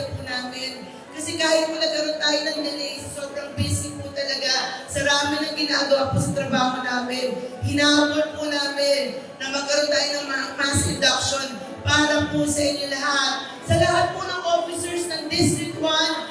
pinaglalaro po namin. Kasi kahit po nagkaroon tayo ng delay, sobrang busy po talaga. Sarami ng ginagawa po sa trabaho namin. Hinabol po namin na magkaroon tayo ng mass reduction para po sa inyo lahat. Sa lahat po ng officers ng District 1,